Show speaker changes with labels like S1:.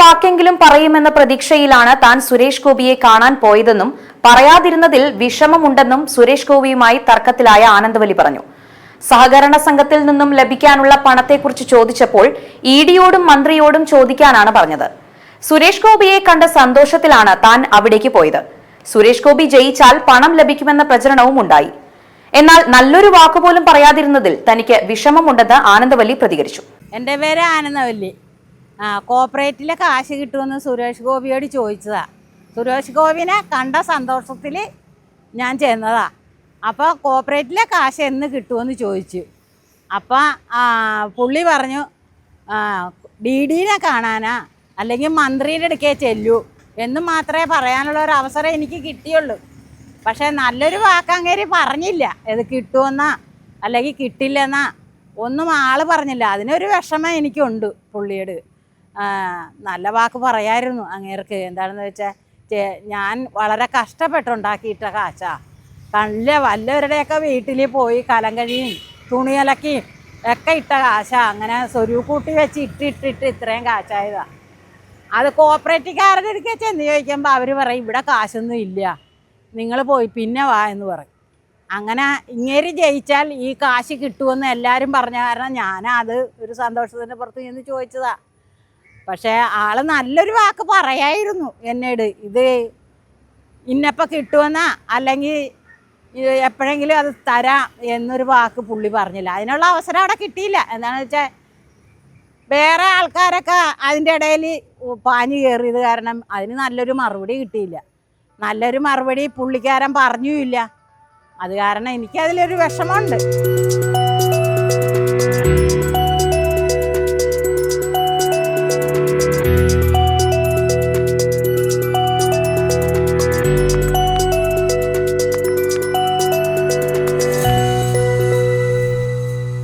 S1: വാക്കെങ്കിലും പറയുമെന്ന പ്രതീക്ഷയിലാണ് താൻ സുരേഷ് ഗോപിയെ കാണാൻ പോയതെന്നും പറയാതിരുന്നതിൽ വിഷമമുണ്ടെന്നും സുരേഷ് ഗോപിയുമായി തർക്കത്തിലായ ആനന്ദവലി പറഞ്ഞു. സഹകരണ സംഘത്തിൽ നിന്നും ലഭിക്കാനുള്ള പണത്തെക്കുറിച്ച് ചോദിച്ചപ്പോൾ ഇ ഡിയോടും മന്ത്രിയോടും ചോദിക്കാനാണ് പറഞ്ഞത്. സുരേഷ് ഗോപിയെ കണ്ട സന്തോഷത്തിലാണ് താൻ അവിടേക്ക് പോയത്. സുരേഷ് ഗോപി ജയിച്ചാൽ പണം ലഭിക്കുമെന്ന പ്രചരണവും ഉണ്ടായി. എന്നാൽ നല്ലൊരു വാക്കുപോലും പറയാതിരുന്നതിൽ തനിക്ക് വിഷമമുണ്ടെന്ന് ആനന്ദവല്ലി പ്രതികരിച്ചു.
S2: എന്റെ പേര് ആനന്ദവല്ലി. ആ കോപ്പറേറ്റിലെ കാശ് കിട്ടുമെന്ന് സുരേഷ് ഗോപിയോട് ചോദിച്ചതാ. സുരേഷ് ഗോപിനെ കണ്ട സന്തോഷത്തിൽ ഞാൻ ചെന്നതാ. അപ്പോൾ കോപ്പറേറ്റിലെ കാശ് എന്ന് കിട്ടുമെന്ന് ചോദിച്ചു. അപ്പം പുള്ളി പറഞ്ഞു ഡി ഡിനെ കാണാനാ അല്ലെങ്കിൽ മന്ത്രിയുടെ അടുക്കേ ചെല്ലൂ എന്ന് മാത്രമേ പറയാനുള്ള ഒരു അവസരം എനിക്ക് കിട്ടിയുള്ളൂ. പക്ഷേ നല്ലൊരു വാക്കങ്ങേരി പറഞ്ഞില്ല. ഇത് കിട്ടുമെന്നാ അല്ലെങ്കിൽ കിട്ടില്ലെന്നാ ഒന്നും ആൾ പറഞ്ഞില്ല. അതിനൊരു വിഷമം എനിക്കുണ്ട് പുള്ളിയോട്. നല്ല വാക്ക് പറയായിരുന്നു അങ്ങേർക്ക്. എന്താണെന്ന് വെച്ചാൽ ഞാൻ വളരെ കഷ്ടപ്പെട്ടുണ്ടാക്കിയിട്ട കാച്ചാ നല്ല വല്ലവരുടെയൊക്കെ വീട്ടിൽ പോയി കലം കഴിയും തുണി അലക്കിയും ഒക്കെ ഇട്ട കാശാ. അങ്ങനെ സ്വരൂക്കൂട്ടി വെച്ച് ഇട്ടിട്ടിട്ട് ഇത്രയും കാശായതാ. അത് കോപ്പറേറ്റീവുകാരുടെ അടുക്കെ ചെന്ന് ചോദിക്കുമ്പോൾ അവർ പറയും ഇവിടെ കാശൊന്നും ഇല്ല. നിങ്ങൾ പോയി പിന്നെ വാ എന്ന് പറയും. അങ്ങനെ ഇങ്ങേര് ജയിച്ചാൽ ഈ കാശ് കിട്ടുമെന്ന് എല്ലാവരും പറഞ്ഞ കാരണം ഞാനത് ഒരു സന്തോഷത്തിന്റെ പുറത്ത് നിന്ന് ചോദിച്ചതാ. പക്ഷേ ആൾ നല്ലൊരു വാക്ക് പറയായിരുന്നു എന്നോട്. ഇത് ഇന്നപ്പം കിട്ടുമെന്നാ അല്ലെങ്കിൽ എപ്പോഴെങ്കിലും അത് തരാം എന്നൊരു വാക്ക് പുള്ളി പറഞ്ഞില്ല. അതിനുള്ള അവസരം അവിടെ കിട്ടിയില്ല. എന്താണെന്ന് വെച്ചാൽ വേറെ ആൾക്കാരൊക്കെ അതിന്റെ ഇടയിൽ പാഞ്ഞു കയറിയത് കാരണം അതിന് നല്ലൊരു മറുപടി കിട്ടിയില്ല. നല്ലൊരു മറുപടി പുള്ളിക്കാരൻ പറഞ്ഞുമില്ല അത് കാരണം എനിക്കതിലൊരു വിഷമമുണ്ട്.